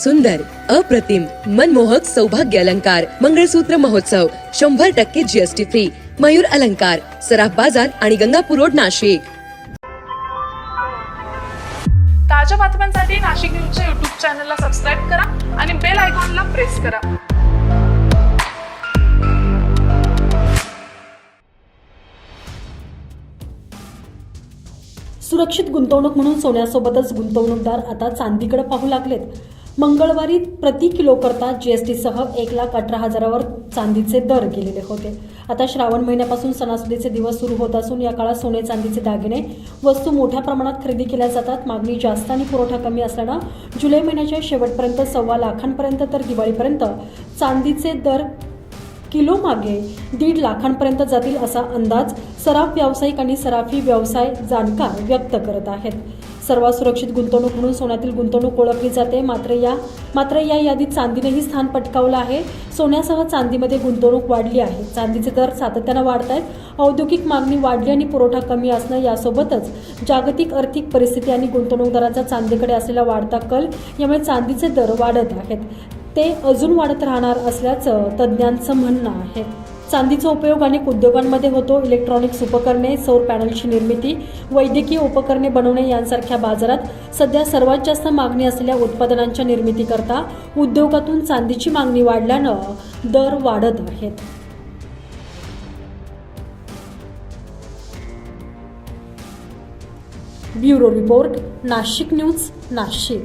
सुंदर अप्रतिम मनमोहक सौभाग्य अलंकार मंगळसूत्र महोत्सव शंभर टक्के जीएसटी फ्री मयूर अलंकार सराफ बाजार आणि गंगापूर रोड नाशिक. ताज्या बातम्यांसाठी नाशिक न्यूजच्या युट्यूब चॅनलला सबस्क्राईब करा आणि बेल आयकॉनला प्रेस करा. सुरक्षित गुंतवणूक म्हणून सोन्यासोबतच गुंतवणूकदार आता चांदीकडे पाहू लागलेत. मंगळवारी प्रति किलो करता जीएसटीसह एक लाख अठरा हजारावर चांदीचे दर गेलेले होते. आता श्रावण महिन्यापासून सणासुदीचे दिवस सुरू होत असून या काळात सोने चांदीचे दागिने वस्तू मोठ्या प्रमाणात खरेदी केल्या जातात. मागणी जास्त आणि पुरवठा कमी असल्यानं जुलै महिन्याच्या शेवटपर्यंत सव्वा लाखांपर्यंत तर दिवाळीपर्यंत चांदीचे दर किलो मागे दीड लाखांपर्यंत जातील असा अंदाज सराफ व्यावसायिक आणि सराफी व्यवसाय जाणकार व्यक्त करत आहेत. सर्वात सुरक्षित गुंतवणूक म्हणून सोन्यातील गुंतवणूक ओळखली जाते. मात्र या मात्र या यादीत चांदीनेही स्थान पटकावलं आहे. सोन्यासह चांदीमध्ये गुंतवणूक वाढली आहे. चांदीचे दर सातत्यानं वाढत आहेत औद्योगिक मागणी वाढली आणि पुरवठा कमी असणं यासोबतच जागतिक आर्थिक परिस्थिती आणि गुंतवणूकदारांचा चांदीकडे असलेला वाढता कल यामुळे चांदीचे दर वाढत आहेत. ते अजून वाढत राहणार असल्याचं तज्ज्ञांचं म्हणणं आहे. चांदीचा उपयोग अनेक उद्योगांमध्ये होतो. इलेक्ट्रॉनिक्स उपकरणे सौर पॅनलची निर्मिती वैद्यकीय उपकरणे बनवणे यांसारख्या बाजारात सध्या सर्वात जास्त मागणी असलेल्या उत्पादनांच्या निर्मितीकरता उद्योगातून चांदीची मागणी वाढल्यानं दर वाढत आहेत. Bureau report Nashik news Nashik.